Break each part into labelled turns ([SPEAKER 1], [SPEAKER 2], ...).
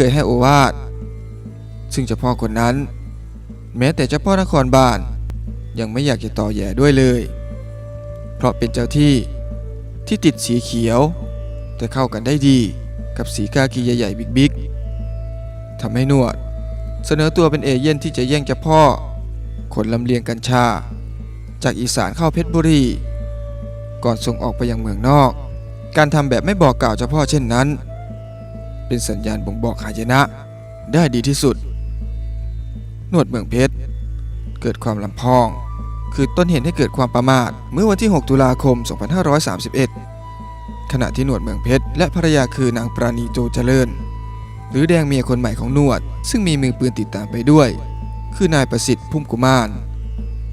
[SPEAKER 1] เคยให้โอวาทซึ่งเจ้าพ่อคนนั้น แม้แต่เจ้าพ่อนครบาลยังไม่อยากจะต่อแย่ด้วยเลย เพราะเป็นเจ้าที่ที่ติดสีเขียว แต่เข้ากันได้ดีกับสีกากีใหญ่ๆบิ๊กๆทำให้นวด เสนอตัวเป็นเอเย่นที่จะแย่งเจ้าพ่อขนลำเลียงกัญชา จากอีสานเข้าเพชรบุรี ก่อนส่งออกไปยังเมืองนอก การทำแบบไม่บอกกล่าวเจ้าพ่อเช่นนั้น เป็นสัญญาณบ่งบอกหายนะ ได้ดีที่สุด นวดเมืองเพชร เกิดความลำพอง คือต้นเหตุให้เกิดความประมาท เมื่อวันที่ 6 ตุลาคม 2531 ขณะที่หนวดเมืองเพชร และภรรยาคือนางปราณีโจเจริญ หรือแดงเมียคนใหม่ของนวด ซึ่งมีมือปืนติดตามไปด้วย คือนายประสิทธิ์พุ่มกุมาร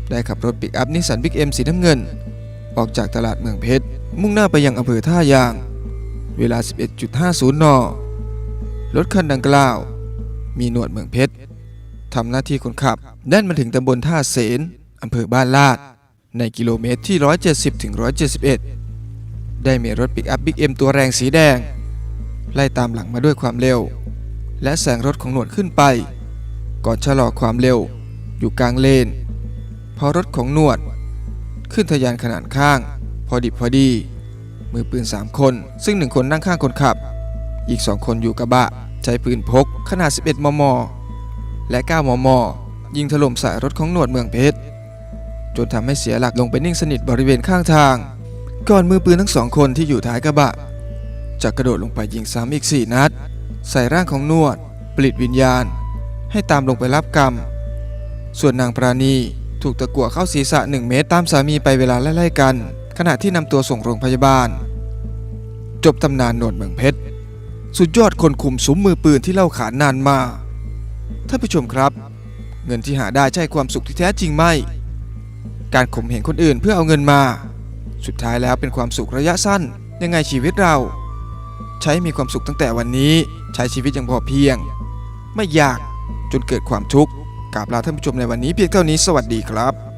[SPEAKER 1] ได้ขับรถปิกอัพนิสสันบิ๊กเอ็มสีน้ำเงิน ออกจากตลาดเมืองเพชร มุ่งหน้าไปยังอำเภอท่ายาง เวลา 11.50 น รถคันดังกล่าว มีหนวดเมืองเพชรทำหน้าที่คนขับแน่นมาถึงตำบลท่าเสนอำเภอบ้านลาด ในกิโลเมตรที่ 170ถึง171 ได้มีรถปิกอัพบิ๊กเอ็มตัวแรงสีแดง ไล่ตามหลังมาด้วยความเร็ว และแซงรถของหนวดขึ้นไป ก่อนชะลอความเร็ว อยู่กลางเลน พอรถของหนวด ขึ้นทะยานขนาดข้าง พอดิบพอดี มือปืน 3 คน ซึ่ง1คนนั่งข้างคนขับ อีก2คนอยู่กระบะ ใช้ปืนพก ขนาด 11 มม และ 9 มม ยิงถล่มใส่รถของหนวดเมืองเพชร จนทำให้เสียหลักลงไปนิ่งสนิทบริเวณข้างทาง ก่อนมือปืนทั้งสองคนที่อยู่ท้ายกระบะจะกระโดดลงไปยิงซ้ำอีก 4 นัด ใส่ร่างของนวด ปลิดวิญญาณ ให้ตามลงไปรับกรรม ส่วนนางปราณีถูกตะกั่วเข้าศีรษะ 1 เมตรตามสามีไปเวลาไล่ๆกัน ขณะที่นำตัวส่งโรงพยาบาล จบตำนานหนดเมืองเพชร สุดยอดคนคุมสุมมือปืนที่เล่าขานนานมา ท่านผู้ชมครับ เงินที่หาได้ใช่ความสุขที่แท้จริงไหม การข่มเหงคนอื่นเพื่อเอาเงินมา สุดท้ายแล้วเป็นความสุขระยะสั้น ยังไงชีวิตเรา ใช้มีความสุขตั้งแต่วันนี้ใช้ชีวิตอย่างพอเพียง ไม่อยากจนเกิดความทุกข์กราบลาท่านผู้ชมในวันนี้เพียงเท่านี้สวัสดีครับ